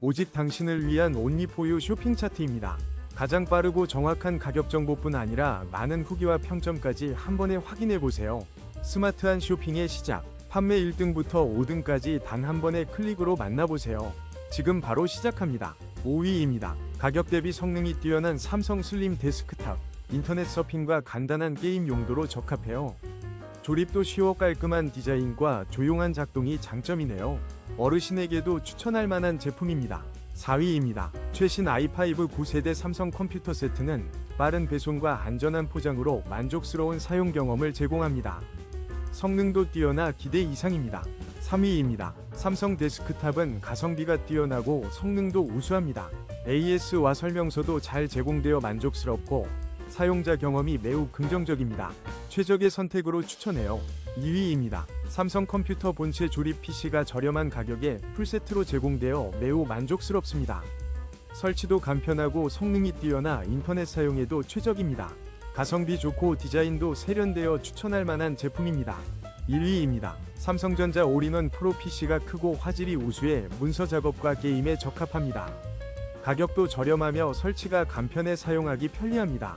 오직 당신을 위한 온리포유 쇼핑 차트입니다. 가장 빠르고 정확한 가격 정보뿐 아니라 많은 후기와 평점까지 한 번에 확인해 보세요. 스마트한 쇼핑의 시작. 판매 1등부터 5등까지 단 한 번의 클릭으로 만나보세요. 지금 바로 시작합니다. 5위입니다. 가격 대비 성능이 뛰어난 삼성 슬림 데스크탑. 인터넷 서핑과 간단한 게임 용도로 적합해요. 조립도 쉬워 깔끔한 디자인과 조용한 작동이 장점이네요. 어르신에게도 추천할 만한 제품입니다. 4위입니다. 최신 i5 9세대 삼성 컴퓨터 세트는 빠른 배송과 안전한 포장으로 만족스러운 사용 경험을 제공합니다. 성능도 뛰어나 기대 이상입니다. 3위입니다. 삼성 데스크탑은 가성비가 뛰어나고 성능도 우수합니다. AS와 설명서도 잘 제공되어 만족스럽고 사용자 경험이 매우 긍정적입니다. 최적의 선택으로 추천해요. 2위입니다. 삼성 컴퓨터 본체 조립 PC가 저렴한 가격에 풀세트로 제공되어 매우 만족스럽습니다. 설치도 간편하고 성능이 뛰어나 인터넷 사용에도 최적입니다. 가성비 좋고 디자인도 세련되어 추천할 만한 제품입니다. 1위입니다. 삼성전자 올인원 프로 PC가 크고 화질이 우수해 문서 작업과 게임에 적합합니다. 가격도 저렴하며 설치가 간편해 사용하기 편리합니다.